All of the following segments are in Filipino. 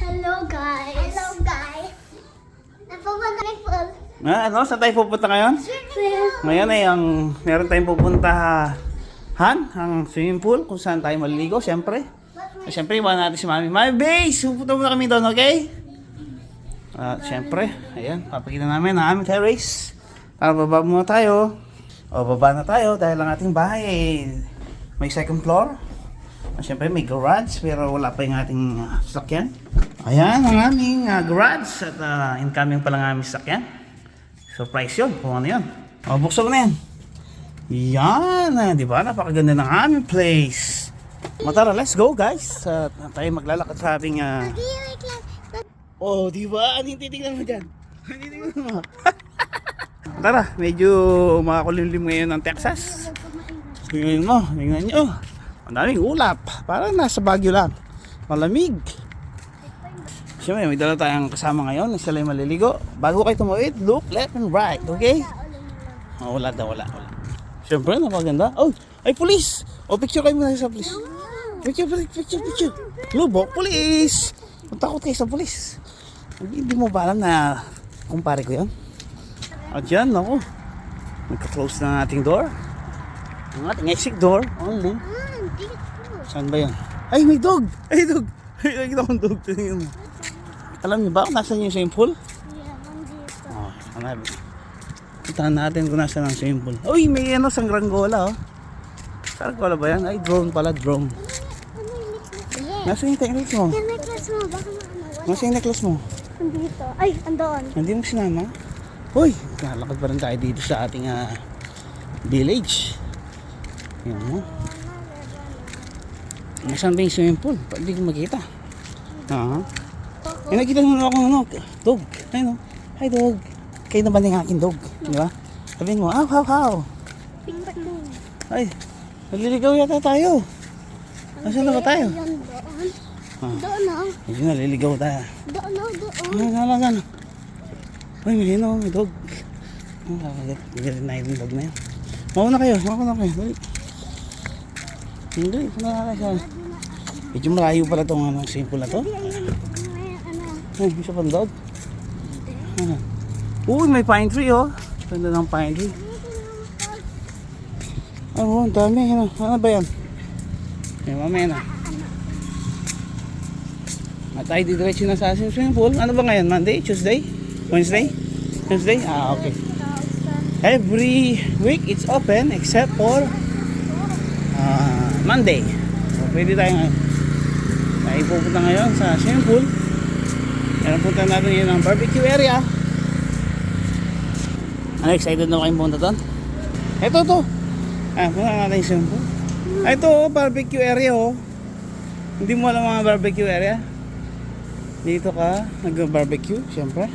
Hello guys. Hello guys. Napupunta kami pool. Ah, ano? Saan tayo pupunta ngayon? Swimming Ngayon ay ang meron tayong pupuntahan, ang swimming pool, kung saan tayo maliligo, syempre. Eh, Syempre, iwan natin si Mami. Mami, base! Pupunta muna kami doon, okay? At syempre, ayan, papakita namin ang aming terrace. Tara, baba muna tayo. O, baba na tayo dahil ang ating bahay ay may second floor. At syempre, may garage, pero wala pa yung ating uh, sasakyan. Ayan, ang aming uh, garage at uh, incoming pa lang ang aming sasakyan. Surprise yun, kung ano yun. O, buksan mo na yan. Yan, ah, di ba? Napakaganda ng aming place. Matara, let's go guys. At tayo maglalakad sa Like lang. Oh, di ba? Ano yung titignan mo dyan? Ano titignan mo? Tara, medyo makakulimlim ngayon ng Texas. Tingnan mo, tingnan nyo. Ang daming ulap. Parang nasa Baguio lang. Malamig. Siyempre, may dala tayong kasama ngayon. Sila yung maliligo. Bago kayo tumawid, look left and right. Okay? Oh, wala daw, wala, wala. Siyempre, napaganda. Oh, ay, police! Oh, picture kayo muna sa police. Picture, picture, picture. Lubok, police! Matakot kayo sa police. Hindi mo ba alam na kumpare ko yun? At yan, ako. Nagka-close na ang ating door. Ang ating exit door only. Saan ba yun? Ay, may dog! Ay, dog! Ay, nakita kong dog. Tingnan mo. Alam niyo ba kung nasan yung swimming pool? Yeah, nandito. Oh, hanapin. Puntahan natin kung nasan ang swimming pool. Uy, may ano, sangranggola oh. Saranggola ba yan? Ay, drone pala, drone. Nasaan yung necklace mo? Yung necklace mo, baka maano. Nasaan yung necklace mo? Nandito. Ay, andoon. Hindi mo sinama? Uy, lalakad pa rin tayo dito sa ating ah, village. Yan mo. Nasaan ba yung swimming pool? Hindi ko makita. Ah. Eh, nakita mo na ako ano, dog. Ay no. Hi dog. Kayo naman yung aking dog. Di ba? Sabihin mo, aw. Pink doon. Ay, naliligaw yata tayo. Nasaan na ba tayo? Doon. Ah. Doon na. Medyo naliligaw tayo. Doon na, doon. Ano, ano? Uy, may hino, may dog. Oh, kakagat. Bigyan na yung dog na yan. Mauna kayo, mauna kayo. Dali. Hindi, ito na kayo siya. Medyo malayo pala itong ano, simple na to. Ano. Ay, isa pang dog. Ano? Uy, may pine tree oh. Ganda ng pine tree. Oh, ang dami. Ano, ano ba yan? Ay, mamaya na. At tayo didiretso na sa swimming pool. Ano ba ngayon? Monday? Tuesday? Wednesday? Tuesday? Ah, okay. Every week it's open except for Monday. So, pwede tayo ngayon. Tayo pupunta ngayon sa swimming pool. Meron punta natin ngayon ang barbecue area. Ano, excited na kayong pumunta doon? Ito, to. Ah, punta natin yung swimming pool. Ah, ito, oh, barbecue area, oh. Hindi mo alam mga barbecue area? Dito ka, nag-barbecue, syempre.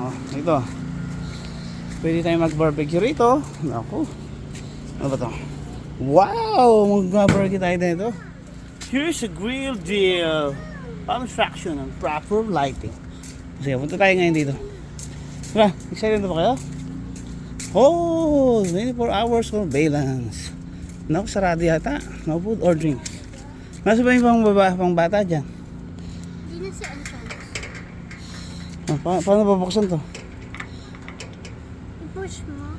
Oh, ito. Pwede tayo mag-barbecue rito. Naku. Ano ba to? Wow! Mag-barbecue tayo dito. Here's a grill deal. Construction and proper lighting. Sige, punta tayo ngayon dito. Tara, excited na ba kayo? Oh, 24 hours surveillance. Naku, sarado yata. No food or drinks. Nasa ba yung pang, baba, pang bata dyan? Hindi na si Anson. Ah, pa- paano babuksan to? I-push mo.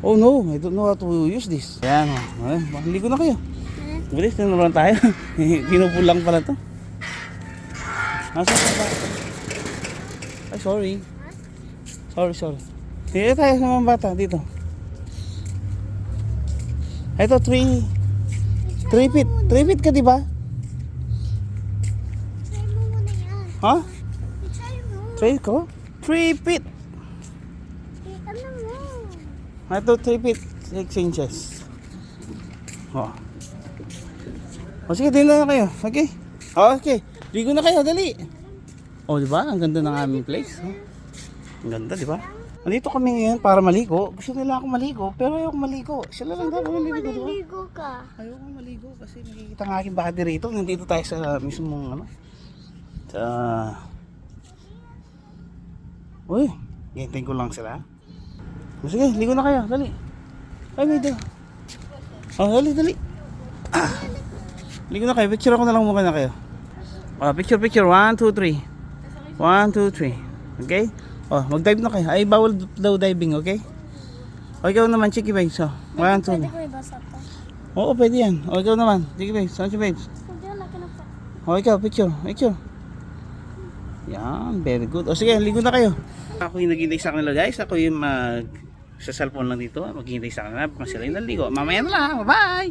Oh no, I don't know how to use this. Yan, oh. Ay, ligo na kayo. Eh, Bilis, tinuruan tayo. Pinupulang pala to. Nasa ba? Ay, sorry. Sorry, sorry. Dito tayo sa mga bata, dito. Ito, 3 3 feet. 3 feet ka, di ba? Try mo muna yan. Ha? Mo. 3 ko? 3 feet. Mo? Ito, 3 feet. 6 inches. Oh. O sige, din na kayo. Okay? Oh, okay. Ligo na kayo, dali. Oh, di ba? Ang ganda ng aming place. Oh. Ang ganda, di ba? Nandito kami ngayon para maligo. Gusto nila ako maligo, pero ayoko maligo. Sila lang daw maligo? Maliligo ka. Ayoko maligo kasi nakikita ng aking body rito. Nandito tayo sa mismong ano. Sa... Uy, gintin ko lang sila. O, Sige, ligo na kayo. Dali. Ay, may do. Oh, dali, dali. Ah. Ligo na kayo. Picture ako na lang mukha na kayo. Oh, picture, picture. One, two, three. One, two, three. Okay? Oh, mag-dive na kayo. Ay, bawal daw diving, okay? O, ikaw naman, Chiki Babes. Oh, one, two. Pwede ko ibasa to. Oo, pwede yan. O, ikaw naman. Chiki Babes. Saan si Babes? O, ikaw, picture. Picture. Yan, very good. O, sige, ligo na kayo. Ako yung naghihintay sa kanila, guys. Ako yung mag... Sa cellphone lang dito. Maghihintay sa kanila. Kung sila yung naligo. Mamaya na lang. Bye-bye!